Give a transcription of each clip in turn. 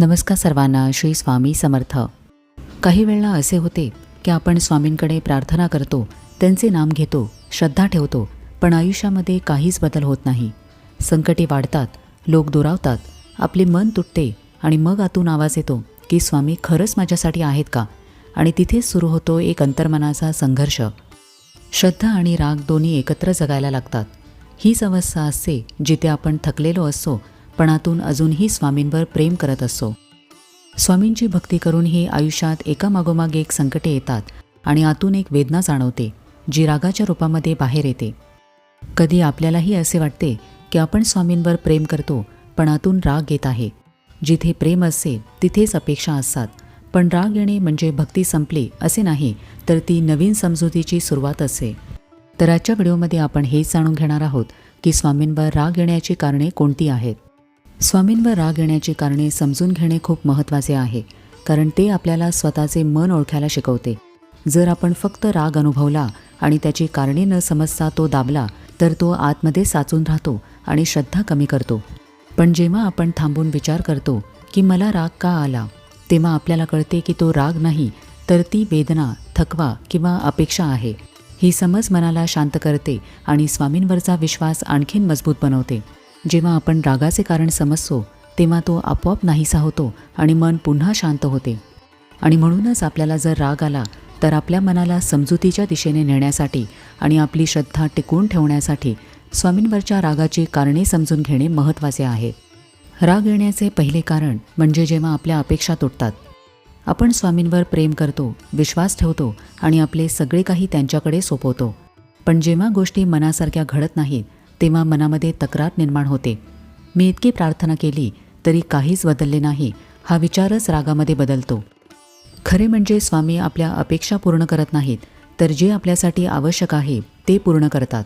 नमस्कार सर्वांना श्री स्वामी समर्थ. काही वेळेला असे होते की आपण स्वामींकडे प्रार्थना करतो त्यांचे नाम घेतो श्रद्धा ठेवतो पण आयुष्यामध्ये काहीच बदल होत नाही. संकटे वाढतात लोक दुरावतात आपले मन तुटते आणि मग आतून आवाज येतो की स्वामी खरंच माझ्यासाठी आहेत का? आणि तिथेच सुरू होतो एक अंतर्मनाचा संघर्ष. श्रद्धा आणि राग दोन्ही एकत्र जगायला लागतात. हीच अवस्था असते जिथे आपण थकलेलो असतो लहानपणातून अजूनही स्वामींवर प्रेम करत असो. स्वामींची भक्ती करूनही आयुष्यात एकामागोमाग एक संकटे येतात आणि आतून एक वेदना जाणवते जी रागाच्या रूपामध्ये बाहेर येते. कधी आपल्यालाही असे वाटते की आपण स्वामींवर प्रेम करतो पण आतून राग येत आहे. जिथे प्रेम असते तिथेच अपेक्षा असतात. पण राग येणे म्हणजे भक्ती संपली असे नाही तर ती नवीन समजुतीची सुरुवात असते तर आजच्या व्हिडिओमध्ये आपण हेच जाणून घेणार आहोत की स्वामींवर राग येण्याची कारणे कोणती आहेत. स्वामींवर राग येण्याची कारणे समजून घेणे खूप महत्त्वाचे आहे कारण ते आपल्याला स्वतःचे मन ओळखायला शिकवते. जर आपण फक्त राग अनुभवला आणि त्याची कारणे न समजता तो दाबला तर तो आतमध्ये साचून राहतो आणि श्रद्धा कमी करतो. पण जेव्हा आपण थांबून विचार करतो की मला राग का आला तेव्हा आपल्याला कळते की तो राग नाही तर ती वेदना थकवा किंवा अपेक्षा आहे. ही समज मनाला शांत करते आणि स्वामींवरचा विश्वास आणखीन मजबूत बनवते. जेव्हा आपण रागाचे कारण समजतो तेव्हा तो आपोआप नाहीसा होतो आणि मन पुन्हा शांत होते. आणि म्हणूनच आपल्याला जर राग आला तर आपल्या मनाला समजुतीच्या दिशेने नेण्यासाठी आणि आपली श्रद्धा टिकवून ठेवण्यासाठी स्वामींवरच्या रागाची कारणे समजून घेणे महत्त्वाचे आहे. राग येण्याचे पहिले कारण म्हणजे जेव्हा आपल्या अपेक्षा तुटतात. आपण स्वामींवर प्रेम करतो विश्वास ठेवतो आणि आपले सगळे काही त्यांच्याकडे सोपवतो. पण जेव्हा गोष्टी मनासारख्या घडत नाहीत तेव्हा मनामध्ये तक्रार निर्माण होते. मी इतकी प्रार्थना केली तरी काहीच बदलले नाही. हा विचारच रागामध्ये बदलतो. खरे म्हणजे स्वामी आपल्या अपेक्षा पूर्ण करत नाहीत तर जे आपल्यासाठी आवश्यक आहे ते पूर्ण करतात.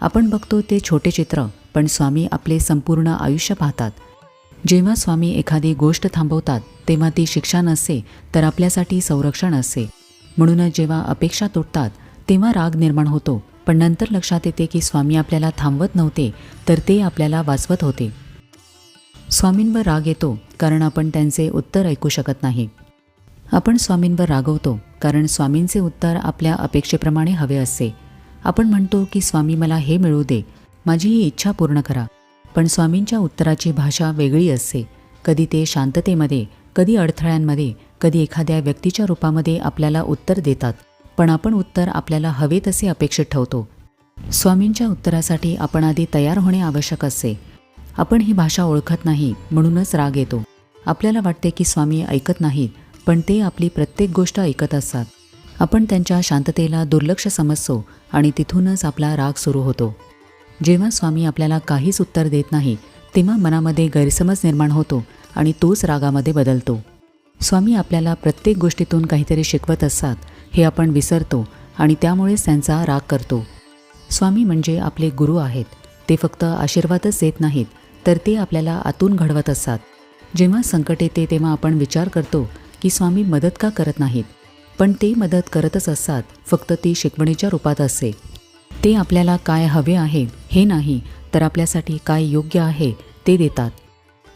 आपण बघतो ते छोटे चित्र पण स्वामी आपले संपूर्ण आयुष्य पाहतात. जेव्हा स्वामी एखादी गोष्ट थांबवतात तेव्हा ती शिक्षा नसते तर आपल्यासाठी संरक्षण असते. म्हणूनच जेव्हा अपेक्षा तुटतात तेव्हा राग निर्माण होतो. पण नंतर लक्षात येते की स्वामी आपल्याला थांबवत नव्हते तर ते आपल्याला वाचवत होते. स्वामींवर राग येतो कारण आपण त्यांचे उत्तर ऐकू शकत नाही. आपण स्वामींवर रागवतो कारण स्वामींचे उत्तर आपल्या अपेक्षेप्रमाणे हवे असते. आपण म्हणतो की स्वामी मला हे मिळू दे माझी ही इच्छा पूर्ण करा. पण स्वामींच्या उत्तराची भाषा वेगळी असते. कधी ते शांततेमध्ये कधी अडथळ्यांमध्ये कधी एखाद्या व्यक्तीच्या रूपामध्ये आपल्याला उत्तर देतात. पण आपण उत्तर आपल्याला हवे तसे अपेक्षित ठेवतो. स्वामींच्या उत्तरासाठी आपण आधी तयार होणे आवश्यक असते. आपण ही भाषा ओळखत नाही म्हणूनच राग येतो. आपल्याला वाटते की स्वामी ऐकत नाहीत पण ते आपली प्रत्येक गोष्ट ऐकत असतात. आपण त्यांच्या शांततेला दुर्लक्ष समजतो आणि तिथूनच आपला राग सुरू होतो. जेव्हा स्वामी आपल्याला काहीच उत्तर देत नाही तेव्हा मनामध्ये गैरसमज निर्माण होतो आणि तोच रागामध्ये बदलतो. स्वामी आपल्याला प्रत्येक गोष्टीतून काहीतरी शिकवत असतात हे आपण विसरतो आणि त्यामुळेच त्यांचा राग करतो. स्वामी म्हणजे आपले गुरु आहेत. ते फक्त आशीर्वादच देत नाहीत तर ते आपल्याला आतून घडवत असतात. जेव्हा संकट येते तेव्हा आपण विचार करतो की स्वामी मदत का करत नाहीत. पण ते मदत करतच असतात फक्त ती शिकवणीच्या रूपात असते. ते आपल्याला काय हवे आहे हे नाही तर आपल्यासाठी काय योग्य आहे ते देतात.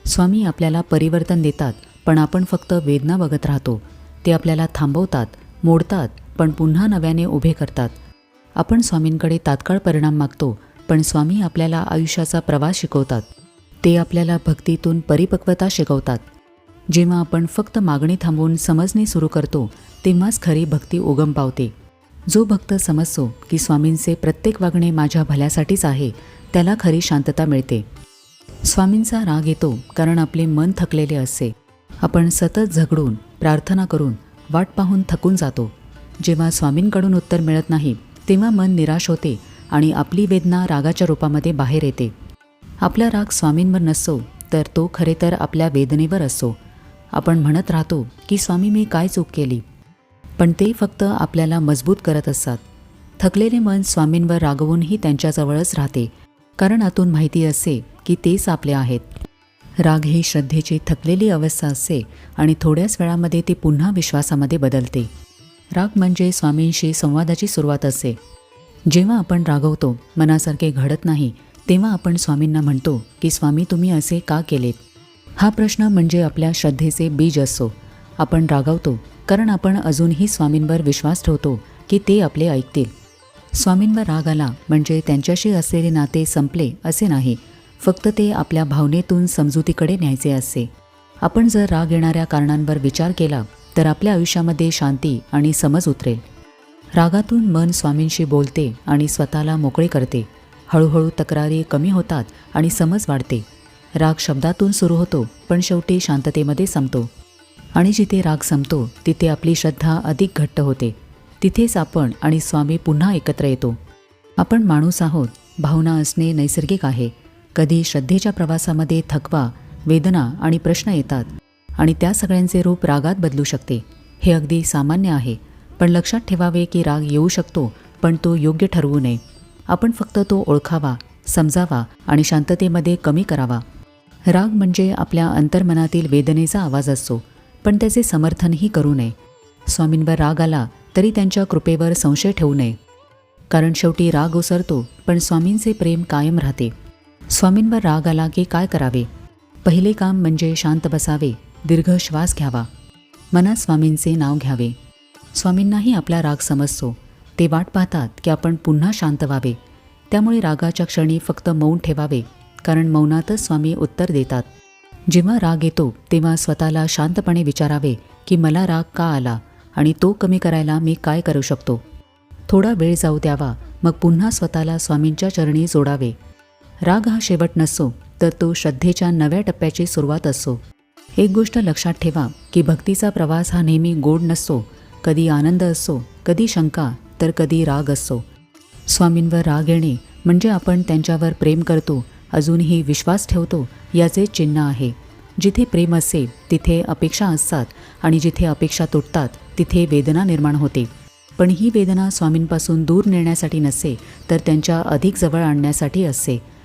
स्वामी आपल्याला परिवर्तन देतात पण आपण फक्त वेदना बघत राहतो. ते आपल्याला थांबवतात मोडतात पण पुन्हा नव्याने उभे करतात. आपण स्वामींकडे तात्काळ परिणाम मागतो पण स्वामी आपल्याला आयुष्याचा प्रवास शिकवतात. ते आपल्याला भक्तीतून परिपक्वता शिकवतात. जेव्हा आपण फक्त मागणी थांबवून समजणे सुरू करतो तेव्हाच खरी भक्ती उगम पावते. जो भक्त समजतो की स्वामींचे प्रत्येक वागणे माझ्या भल्यासाठीच आहे त्याला खरी शांतता मिळते. स्वामींचा राग येतो कारण आपले मन थकलेले असते. आपण सतत झगडून प्रार्थना करून वाट पाहून थकून जातो. जेव्हा स्वामींकडून उत्तर मिळत नाही तेव्हा मन निराश होते आणि आपली वेदना रागाच्या रूपामध्ये बाहेर येते. आपला राग स्वामींवर नसतो तर तो खरे तर आपल्या वेदनेवर असतो आपण म्हणत राहतो की स्वामी मी काय चूक केली? पण ते फक्त आपल्याला मजबूत करत असतात. थकलेले मन स्वामींवर रागवूनही त्यांच्याजवळच राहते. कारण आतून माहिती असते की तेच आपले आहेत. राग ही श्रद्धेची थकलेली अवस्था असते आणि थोड्याच वेळामध्ये ती पुन्हा विश्वासामध्ये बदलते. राग म्हणजे स्वामींशी संवादाची सुरुवात असते. जेव्हा आपण रागवतो मनासारखे घडत नाही तेव्हा आपण स्वामींना म्हणतो की स्वामी तुम्ही असे का केलेत? हा प्रश्न म्हणजे आपल्या श्रद्धेचे बीज असतो. आपण रागावतो कारण आपण अजूनही स्वामींवर विश्वास ठेवतो की ते आपले ऐकतील. स्वामींवर राग आला म्हणजे त्यांच्याशी असलेले नाते संपले असे नाही. फक्त ते आपल्या भावनेतून समजुतीकडे न्यायचे असते. आपण जर राग येणाऱ्या कारणांवर विचार केला तर आपल्या आयुष्यामध्ये शांती आणि समज उतरेल. रागातून मन स्वामींशी बोलते आणि स्वतःला मोकळे करते. हळूहळू तक्रारी कमी होतात आणि समज वाढते. राग शब्दातून सुरू होतो पण शेवटी शांततेमध्ये संपतो. आणि जिथे राग संपतो तिथे आपली श्रद्धा अधिक घट्ट होते. तिथेच आपण आणि स्वामी पुन्हा एकत्र येतो. आपण माणूस आहोत भावना असणे नैसर्गिक आहे. कधी श्रद्धेच्या प्रवासामध्ये थकवा वेदना आणि प्रश्न येतात आणि त्या सगळ्यांचे रूप रागात बदलू शकते. हे अगदी सामान्य आहे. पण लक्षात ठेवावे की राग येऊ शकतो पण तो योग्य ठरवू नये. आपण फक्त तो ओळखावा समजावा आणि शांततेमध्ये कमी करावा. राग म्हणजे आपल्या अंतर्मनातील वेदनेचा आवाज असतो पण त्याचे समर्थनही करू नये. स्वामींवर राग आला तरी त्यांच्या कृपेवर संशय ठेवू नये. कारण शेवटी राग ओसरतो पण स्वामींचे प्रेम कायम राहते. स्वामींवर राग आला की काय करावे? पहिले काम म्हणजे शांत बसावे दीर्घ श्वास घ्यावा. मनात स्वामींचे नाव घ्यावे. स्वामींनाही आपला राग समजतो. ते वाट पाहतात की आपण पुन्हा शांत व्हावे. त्यामुळे रागाच्या क्षणी फक्त मौन ठेवावे कारण मौनातच स्वामी उत्तर देतात. जेव्हा राग येतो तेव्हा स्वतःला शांतपणे विचारावे की मला राग का आला आणि तो कमी करायला मी काय करू शकतो? थोडा वेळ जाऊ द्यावा मग पुन्हा स्वतःला स्वामींच्या चरणी जोडावे. राग हा शेवट नसो तर तो श्रद्धेच्या नव्या टप्प्याची सुरुवात असो. एक गोष्ट लक्षात ठेवा की भक्तीचा प्रवास हा नेहमी गोड नसतो कधी आनंद असो कधी शंका तर कधी राग असो. स्वामींवर राग येणे म्हणजे आपण त्यांच्यावर प्रेम करतो अजूनही विश्वास ठेवतो याचे चिन्ह आहे. जिथे प्रेम असेल तिथे अपेक्षा असतात आणि जिथे अपेक्षा तुटतात तिथे वेदना निर्माण होते. पण ही वेदना स्वामींपासून दूर नेण्यासाठी नसते तर त्यांच्या अधिक जवळ आणण्यासाठी असते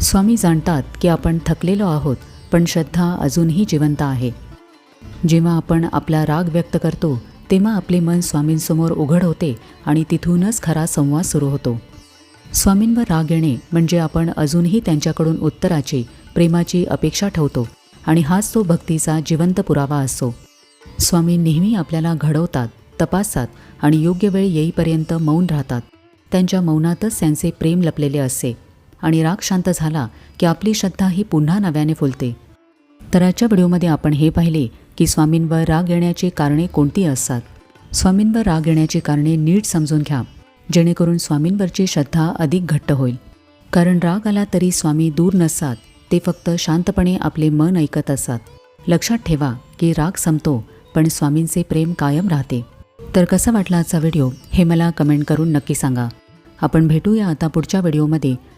स्वामी जाणतात की आपण थकलेलो आहोत पण श्रद्धा अजूनही जिवंत आहे. जेव्हा आपण आपला राग व्यक्त करतो तेव्हा आपले मन स्वामींसमोर उघड होते आणि तिथूनच खरा संवाद सुरू होतो. स्वामींवर राग येणे म्हणजे आपण अजूनही त्यांच्याकडून उत्तराची प्रेमाची अपेक्षा ठेवतो आणि हाच तो भक्तीचा जिवंत पुरावा असतो. स्वामी नेहमी आपल्याला घडवतात तपासतात आणि योग्य वेळ येईपर्यंत मौन राहतात. त्यांच्या मौनातच त्यांचे प्रेम लपलेले असते. आणि राग शांत झाला की आपली श्रद्धा ही पुन्हा नव्याने फुलते. तर आजच्या व्हिडिओमध्ये आपण हे पाहिले की स्वामींवर राग येण्याची कारणे कोणती असतात. स्वामींवर राग येण्याची कारणे नीट समजून घ्या जेणेकरून स्वामींवरची श्रद्धा अधिक घट्ट होईल. कारण राग आला तरी स्वामी दूर नसतात ते फक्त शांतपणे आपले मन ऐकत असतात. लक्षात ठेवा की राग संपतो पण स्वामींचे प्रेम कायम राहते. तर कसा वाटला आजचा व्हिडिओ हे मला कमेंट करून नक्की सांगा. आपण भेटूया आता पुढच्या व्हिडिओमध्ये.